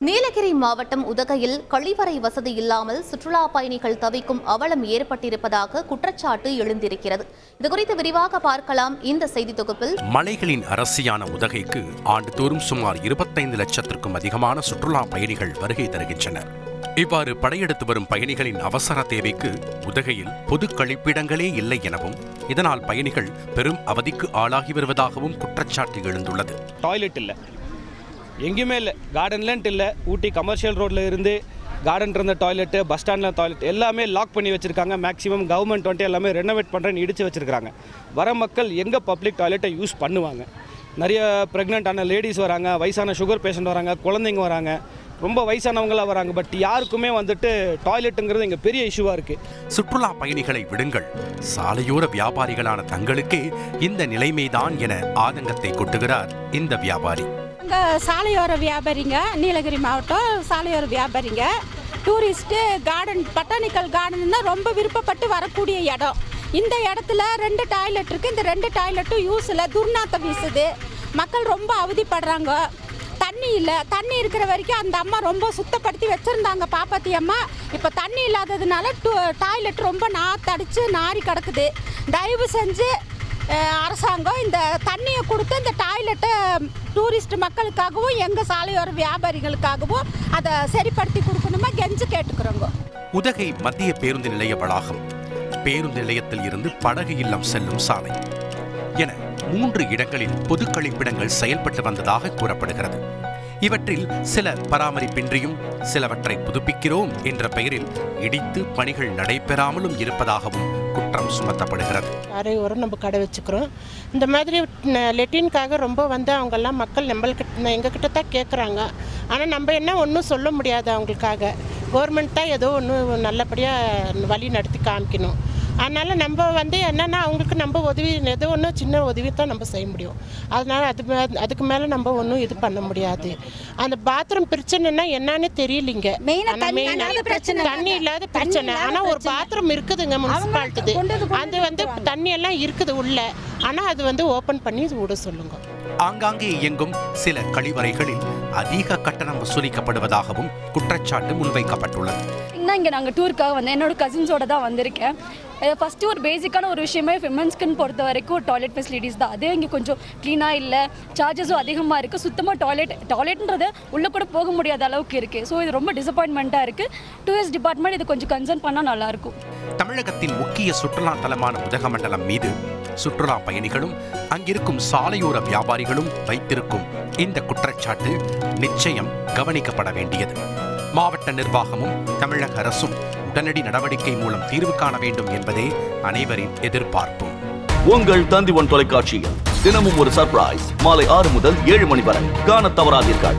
நீலகிரி மாவட்டம் உதகையில் கழிவறை வசதி இல்லாமல் சுற்றுலா பயணிகள் தவிக்கும் அவலம் ஏற்பட்டிருப்பதாக குற்றச்சாட்டு எழுந்திருக்கிறது. இதுகுறித்து விரிவாக பார்க்கலாம் இந்த செய்தி தொகுப்பில் மலைகளின் அரசியான உதகைக்கு ஆண்டுதோறும் சுமார் இருபத்தைந்து லட்சத்திற்கும் அதிகமான சுற்றுலா பயணிகள் வருகை தருகின்றனர். இவ்வாறு படையெடுத்து வரும் பயணிகளின் அவசர தேவைக்கு உதகையில் பொது கழிப்பிடங்களே இல்லை எனவும் இதனால் பயணிகள் பெரும் அவதிக்கு ஆளாகி வருவதாகவும் குற்றச்சாட்டு எழுந்துள்ளது. டாய்லெட் இல்லை. எங்கேயுமே இல்லை. கார்டன்லன்ட்டு இல்லை. ஊட்டி கமர்ஷியல் ரோட்டில் இருந்து கார்டன் இருந்த டாய்லெட்டு பஸ் ஸ்டாண்டில் டாய்லெட் எல்லாமே லாக் பண்ணி வச்சுருக்காங்க. மேக்ஸிமம் கவர்மெண்ட் வந்துட்டு எல்லாமே ரெனோவேட் பண்ணுறேன்னு இடித்து வச்சுருக்காங்க வர மக்கள் எங்கே பப்ளிக் டாய்லெட்டை யூஸ் பண்ணுவாங்க? நிறைய ப்ரெக்னென்ட்டான லேடிஸ் வராங்க வயசான சுகர் பேஷண்ட் வராங்க குழந்தைங்க வராங்க. ரொம்ப வயசானவங்களாக வராங்க. பட் யாருக்குமே வந்துட்டு டாய்லெட்டுங்கிறது இங்கே பெரிய இஷ்யூவாக இருக்குது சுற்றுலா பயணிகளை விடுங்கள். சாலையோர வியாபாரிகளான தங்களுக்கே இந்த நிலைமைதான் என ஆதங்கத்தை கொட்டுகிறார் இந்த வியாபாரி. அங்கே சாலையோர வியாபாரிங்க நீலகிரி மாவட்டம் சாலையோர வியாபாரிங்க. டூரிஸ்ட்டு கார்டன் பட்டானிக்கல் கார்டன்னா தான் ரொம்ப விருப்பப்பட்டு வரக்கூடிய இடம். இந்த இடத்துல ரெண்டு டாய்லெட் இருக்குது இந்த ரெண்டு டாய்லெட்டும் யூஸ் இல்லை துர்நாத்தம் வீசுது. மக்கள் ரொம்ப அவதிப்படுறாங்க. தண்ணி இல்லை. தண்ணி இருக்கிற வரைக்கும் அந்த அம்மா ரொம்ப சுத்தப்படுத்தி வச்சுருந்தாங்க பாப்பாத்தி அம்மா. இப்போ தண்ணி இல்லாததுனால டூ டாய்லெட் ரொம்ப நாத்தடிச்சு நாரி கிடக்குது. தயவு செஞ்சு அரசாங்கம் இந்த தண்ணியை கொடுத்து இந்த டாய்லெட்டை டூரிஸ்ட் மக்களுக்காகவும் எங்கள் சாலையோர வியாபாரிகளுக்காகவும் அதை சரிப்படுத்தி கொடுக்கணுமா கெஞ்சு கேட்டுக்கிறோங்க. உதகை மத்திய பேருந்து நிலைய வளாகம். பேருந்து நிலையத்தில் இருந்து படகு இல்லம் செல்லும் சாலை. என மூன்று இடங்களில் பொது கழிப்பிடங்கள் செயல்பட்டு வந்ததாக கூறப்படுகிறது. இவற்றில் சில பராமரிப்பின்றியும் சிலவற்றை புதுப்பிக்கிறோம் என்ற பெயரில் இடித்து பணிகள் நடைபெறாமலும் இருப்பதாகவும் குற்றம் சுமத்தப்படுகிறது. அரையோரம் நம்ம கடை வச்சுக்கிறோம். இந்த மாதிரி லெட்டின்காக ரொம்ப வந்து அவங்கெல்லாம் மக்கள் நம்மள்கிட்ட எங்ககிட்ட தான் கேட்குறாங்க ஆனால் நம்ம என்ன ஒன்றும் சொல்ல முடியாது அவங்களுக்காக. கவர்மெண்ட் தான் ஏதோ ஒன்று நல்லபடியாக வழி நடத்தி காமிக்கணும். அதனால் நம்ம வந்து என்னென்னா அவங்களுக்கு நம்ம உதவி ஏதோ ஒன்று சின்ன உதவி தான் நம்ம செய்ய முடியும். அதனால் அது மே- அதுக்கு மேலே நம்ம ஒன்றும் இது பண்ண முடியாது. அந்த பாத்ரூம் பிரச்சனைனா என்னன்னு தெரியலிங்க. தண்ணி இல்லாத பிரச்சனை. ஆனால் ஒரு. பாத்ரூம் இருக்குதுங்க முனிசிபாலிட்டி வந்து அது வந்து தண்ணி எல்லாம் இருக்குது உள்ள. ஆனால் அது வந்து ஓப்பன் பண்ணி விட சொல்லுங்க. ஆங்காங்கே இயங்கும் சில கழிவறைகளில் அதிக கட்டணம் வசூலிக்கப்படுவதாகவும் குற்றச்சாட்டு முன்வைக்கப்பட்டுள்ளது. இங்கே நாங்கள் டூருக்காக வந்தேன். என்னோட கசின்ஸோட தான் வந்திருக்கேன். ஃபஸ்ட்டு ஒரு பேசிக்கான ஒரு விஷயமே விமன்ஸ்க்குன்னு பொறுத்த வரைக்கும் டாய்லெட் ஃபெசிலிட்டிஸ் தான். அதே இங்கே கொஞ்சம் க்ளீனாக இல்லை சார்ஜஸும் அதிகமாக இருக்குது சுத்தமாக டாய்லெட் டாய்லெட்ன்றது உள்ளே கூட போக முடியாத அளவுக்கு இருக்குது ஸோ இது ரொம்ப டிசப்பாயின்மெண்ட்டாக இருக்குது டூரிஸ்ட் டிபார்ட்மெண்ட் இது கொஞ்சம் கன்சர்ன் பண்ணால் நல்லாயிருக்கும் தமிழகத்தின் முக்கிய சுற்றுலா தலமான உதகமண்டலம் மீது சுற்றுலா பயணிகளும் அங்கிருக்கும் சாலையோர வியாபாரிகளும் வைத்திருக்கும் இந்த குற்றச்சாட்டு நிச்சயம் கவனிக்கப்பட வேண்டியது. மாவட்ட நிர்வாகமும் தமிழக அரசும் உடனடி நடவடிக்கை மூலம் தீர்வு காண வேண்டும் என்பதே அனைவரின் எதிர்பார்ப்பும். உங்கள் தந்திவன் தொலைக்காட்சியில் தினமும் ஒரு சர்ப்ரைஸ் மாலை ஆறு முதல் ஏழு மணி வரை. காண தவறாதீர்கள்.